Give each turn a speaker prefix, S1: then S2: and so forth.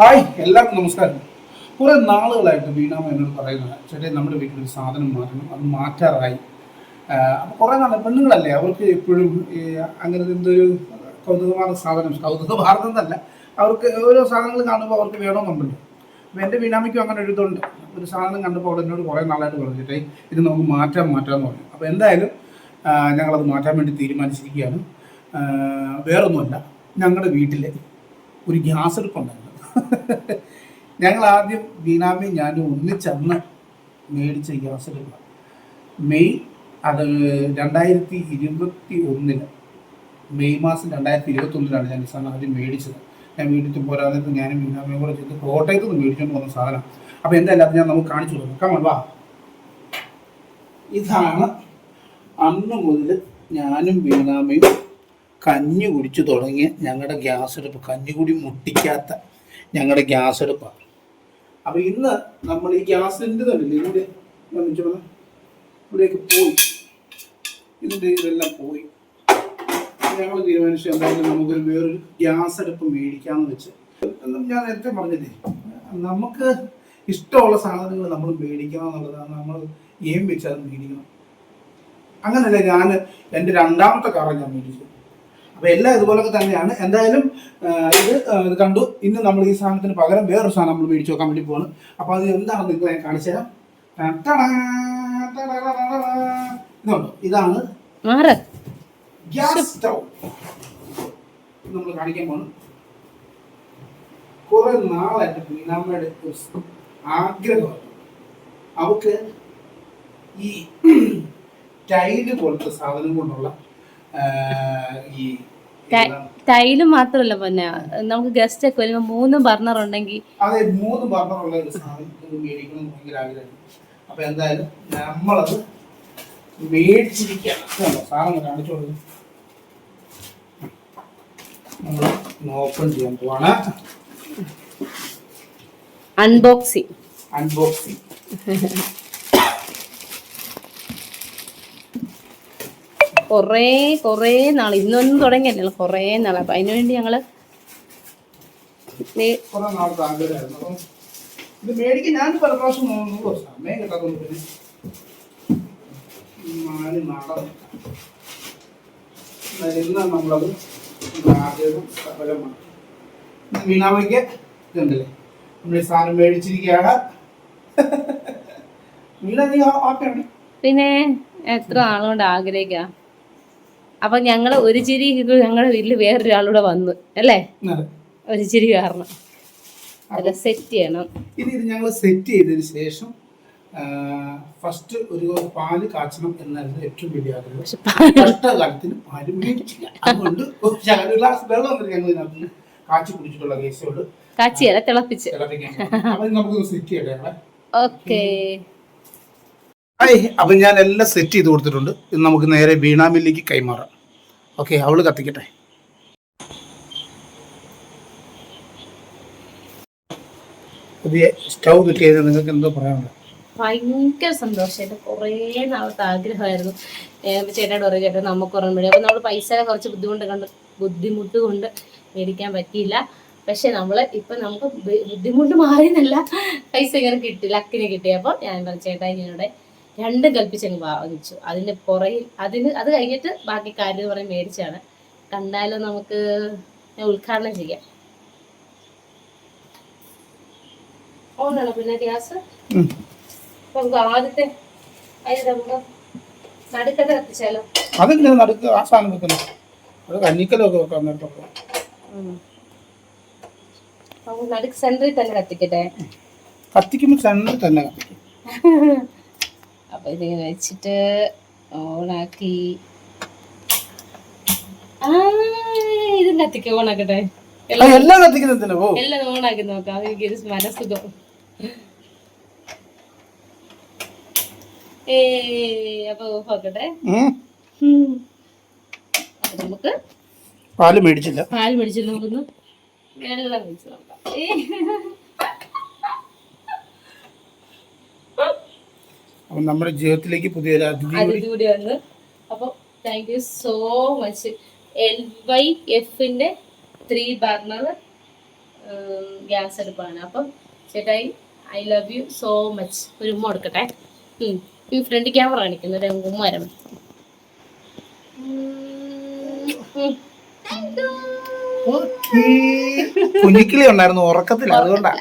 S1: Hi എല്ലാവർക്കും നമസ്കാരം. കുറെ നാളുകളായിട്ട് വീണാമ എന്നോട് പറയുന്നത്. ചേട്ടൻ നമ്മുടെ വീട്ടിൽ ഒരു സാധനം മാറ്റണം. അത് മാറ്റാറായി. അപ്പോൾ കുറേ നാൾ പെണ്ണുങ്ങളല്ലേ അവർക്ക് എപ്പോഴും അങ്ങനെ എന്തൊരു കൗതുകമാർന്ന സാധനം കൗതുകമാർന്ന എന്നല്ല അവർക്ക് ഓരോ സാധനങ്ങൾ കാണുമ്പോൾ അവർക്ക് വേണമെന്നുണ്ടല്ലോ അപ്പോൾ എന്റെ വീണാമയ്ക്കും അങ്ങനെ ഒരു ഒരു സാധനം കണ്ടപ്പോൾ അവിടെ എന്നോട് കുറേ നാളായിട്ട് പറഞ്ഞിട്ടേ ഇത് നമുക്ക് മാറ്റാൻ മാറ്റാമെന്ന് പറഞ്ഞു. അപ്പോൾ എന്തായാലും ഞങ്ങളത് മാറ്റാൻ വേണ്ടി തീരുമാനിച്ചിരിക്കുകയാണ്. വേറൊന്നുമല്ല. ഞങ്ങളുടെ വീട്ടിൽ ഒരു ഗ്യാസ് അടുപ്പുണ്ടായിരുന്നു ഞങ്ങൾ ആദ്യം ബീനാമി ഞാൻ ഒന്നിച്ചന്ന് മേടിച്ച ഗ്യാസ് അടുപ്പ് മെയ് അത് രണ്ടായിരത്തി ഇരുപത്തി ഒന്നിന് മെയ് മാസം രണ്ടായിരത്തി ഇരുപത്തി ഒന്നിലാണ് ഞാൻ ഈ സാധനം ആദ്യം മേടിച്ചത്. ഞാൻ വീട്ടിൽ പോരാതെ ഞാനും ബീനാമിയും കൂടെ ചെയ്ത് കോട്ടയത്ത് നിന്ന് മേടിച്ചുകൊണ്ട് വന്ന സാധനം. അപ്പോൾ എന്തായാലും ഞാൻ നമുക്ക് കാണിച്ചു കൊടുക്കാം കമൺ വാ. ഇതാണ് അന്ന് മുതൽ ഞാനും ബീനാമയും കഞ്ഞി കുടിച്ചു തുടങ്ങിയ ഞങ്ങളുടെ ഗ്യാസ് അടുപ്പ് കഞ്ഞി കുടി മുട്ടിക്കാത്ത ഞങ്ങളുടെ ഗ്യാസ് അടുപ്പാണ് അപ്പോൾ ഇന്ന് നമ്മൾ ഈ ഗ്യാസിന്റെ തന്നെ ഇതിന്റെ ഇവിടെയൊക്കെ പോയി. ഇതിന്റെ ഇതെല്ലാം പോയി. ഞങ്ങൾ തീരുമാനിച്ചു എന്തായാലും നമുക്കൊരു വേറൊരു ഗ്യാസ് അടുപ്പ് മേടിക്കാമെന്ന് വെച്ച്. ഞാൻ നേരത്തെ പറഞ്ഞില്ലേ നമുക്ക് ഇഷ്ടമുള്ള സാധനങ്ങൾ നമ്മൾ മേടിക്കണം എന്നുള്ളതാണ് നമ്മൾ ഏം വെച്ച് അത് മേടിക്കണം. അങ്ങനല്ല ഞാൻ എന്റെ രണ്ടാമത്തെ കാറാണ് ഞാൻ മേടിച്ചത്. അപ്പോൾ എല്ലാം ഇതുപോലൊക്കെ തന്നെയാണ്. എന്തായാലും ഇത് ഇത് കണ്ടു. ഇന്ന് നമ്മൾ ഈ സാധനത്തിന് പകരം വേറൊരു സാധനം നമ്മൾ മേടിച്ച് നോക്കാൻ വേണ്ടി പോകണം അപ്പോൾ അത് എന്താണെന്ന് നിങ്ങൾ ഞാൻ കാണിച്ചു തരാം. ഇതുണ്ടോ ഇതാണ് ഗ്യാസ് സ്റ്റൗ. നമ്മൾ കാണിക്കാൻ പോണ് കുറെ നാളായിട്ട് ബീനാമ്മയുടെ ആഗ്രഹമാണ് അവക്ക് ഈ ടൈൽ പോലത്തെ സാധനം കൊണ്ടുള്ള ഈ
S2: ടൈൽ മാത്രമല്ല പിന്നെ. നമുക്ക് ഗസ്റ്റ് ഒക്കെ വരുമ്പോൾ മൂന്ന് ബർണർ ഉണ്ടെങ്കിൽ
S1: അതെ മൂന്ന് ബർണറുള്ള ഒരു സാധനം മേടിക്കണം ഭയങ്കര ആഗ്രഹം. അപ്പൊ എന്തായാലും നമ്മളത് മേടിച്ചിരിക്കുകയാണ്. സാധനം കാണിച്ചു കൊടുക്കും നമ്മൾ ഓപ്പൺ ചെയ്യാൻ പോവാണ്.
S2: അൺബോക്സിങ്
S1: അൺബോക്സിങ്
S2: കുറേ കുറേ നാൾ ഇന്നൊന്നും തുടങ്ങിയല്ലോ കുറേ നാൾ അപ്പം അതിനു വേണ്ടി ഞങ്ങൾ ദേ
S1: കുറെ നാളത്തെ ആഗ്രഹമായിരുന്നു ഇത് മേടിക്കാൻ ഞാൻ പല പ്രാവശ്യം സമയം കിട്ടാത്തതുകൊണ്ട് പിന്നെ നാല് നാളെ ഇന്ന് നമ്മളത് ആഗ്രഹം സഫലമാണ് ഇന്ന് മീനാമയ്ക്ക് ഇതുണ്ടല്ലേ? നമ്മൾ സാധനം മേടിച്ചിരിക്കുകയാണ്.
S2: പിന്നെ എത്ര നാളുകൊണ്ട് ആഗ്രഹിക്കുക അപ്പൊ ഞങ്ങൾ ഒരു ചിരി ഞങ്ങളുടെ വീട്ടിൽ വേറൊരാളൂടെ വന്നു അല്ലേ? ഒരു ചിരി കാരണം. അല്ല സെറ്റ് ചെയ്യണം.
S1: ഇനി ഇത് ഞങ്ങൾ സെറ്റ് ചെയ്തതിന് ശേഷം ഫസ്റ്റ് ഒരു പാൽ കാച്ചണം എന്നായിരുന്നു ഏറ്റവും വലിയ ആഗ്രഹം. കഷ്ടകാലത്തിന് പാൽ മേടിച്ചില്ല. അതുകൊണ്ട് ഒരു ഗ്ലാസ് വെള്ളം ഞങ്ങൾ ഇതിനകത്ത് കാച്ചി കുടിച്ചിട്ടുള്ള കേസുകൊണ്ട്
S2: കാച്ചിയല്ല തിളപ്പിച്ച്.
S1: തിളപ്പിക്കാൻ. നമുക്ക് സെറ്റ് ചെയ്യട്ടെ
S2: ഓക്കേ
S1: ഹായ്. അപ്പം ഞാൻ എല്ലാം സെറ്റ് ചെയ്ത് കൊടുത്തിട്ടുണ്ട്. ഇത് നമുക്ക് നേരെ വീണാമില്ലേക്ക് കൈമാറാം. ഓക്കെ അവൾ കത്തിക്കട്ടെ. പുതിയ സ്റ്റൗ കിട്ടിയത് നിങ്ങൾക്ക് എന്തോ പറയാനുള്ളത്?
S2: ഭയങ്കര സന്തോഷമായിട്ട് കുറേ നാളത്തെ ആഗ്രഹമായിരുന്നു. ചേട്ടനോട് പറയും ചേട്ടൻ നമുക്ക് ഉറങ്ങി അപ്പോൾ നമ്മൾ പൈസ കുറച്ച് ബുദ്ധിമുട്ട് കണ്ട് ബുദ്ധിമുട്ട് കൊണ്ട് മേടിക്കാൻ പറ്റിയില്ല. പക്ഷെ നമ്മൾ ഇപ്പം നമുക്ക് ബുദ്ധിമുട്ട് മാറിയെന്നല്ല പൈസ ഇങ്ങനെ കിട്ടി ലക്കിന് കിട്ടിയപ്പോൾ ഞാൻ പറഞ്ഞു ചേട്ടാ ഇങ്ങനെ രണ്ടും കൽപ്പിച്ചങ്ങ് വാങ്ങിച്ചു. അതിന്റെ പുറകിൽ അതിന് അത് കഴിഞ്ഞിട്ട് ബാക്കി കാര്യം എന്ന് പറഞ്ഞ് മേടിച്ചാണ് കണ്ടാലും നമുക്ക് ഉദ്ഘാടനം ചെയ്യാം. ഓണാണോ പിന്നെ ഗ്യാസ്? നമുക്ക് ആദ്യത്തെ അതിന് നമുക്ക് നടുക്കത്തെ കത്തിച്ചാലോ?
S1: അതെങ്ങനെ നടുക്ക്? ആ സാധനം വെക്കുന്നത് അത് കഞ്ഞിക്കലൊക്കെ വെക്കാൻ നേരത്തൊക്കെ.
S2: നമുക്ക് നടുക്ക് സെന്ററിൽ തന്നെ കത്തിക്കട്ടെ?
S1: കത്തിക്കുമ്പോൾ സെണ്ണൽ തന്നെ കത്തിക്കും.
S2: അപ്പൊ ഇത് വെച്ചിട്ട് ഓണാക്കി. ആ അത്തിക്ക് കത്തിക്ക ഓണാക്കട്ടെ. എല്ലാം
S1: എല്ലാം
S2: എല്ലാം ഓണാക്കി നോക്കാം. എനിക്കൊരു മനസ്സുഖം. ഏ അപ്പൊ. നമുക്ക്
S1: പാൽ മേടിച്ചില്ല.
S2: പാൽ മേടിച്ചു നോക്കുന്നു വെള്ളം ഒഴിച്ച് നോക്കാം ഏ.
S1: അപ്പം നമ്മുടെ ജീവിതത്തിലേക്ക് പുതിയൊരു അതിഥി കൂടി.
S2: വന്ന്. അപ്പൊ thank you so much L Y എഫിന്റെ ത്രീ ബർണർ ഗ്യാസ് അടുപ്പാണ്. അപ്പം ചേട്ടായി I love you so much ഒരു ഉമ്മ കൊടുക്കട്ടെ. ഈ ഫ്രണ്ട് ക്യാമറ കാണിക്കുന്നത് ഉമ്മരം ഉമ്മ വരണം
S1: കുഞ്ഞിക്കിളി ഉണ്ടായിരുന്നു ഉറക്കത്തിൽ അതുകൊണ്ടാ.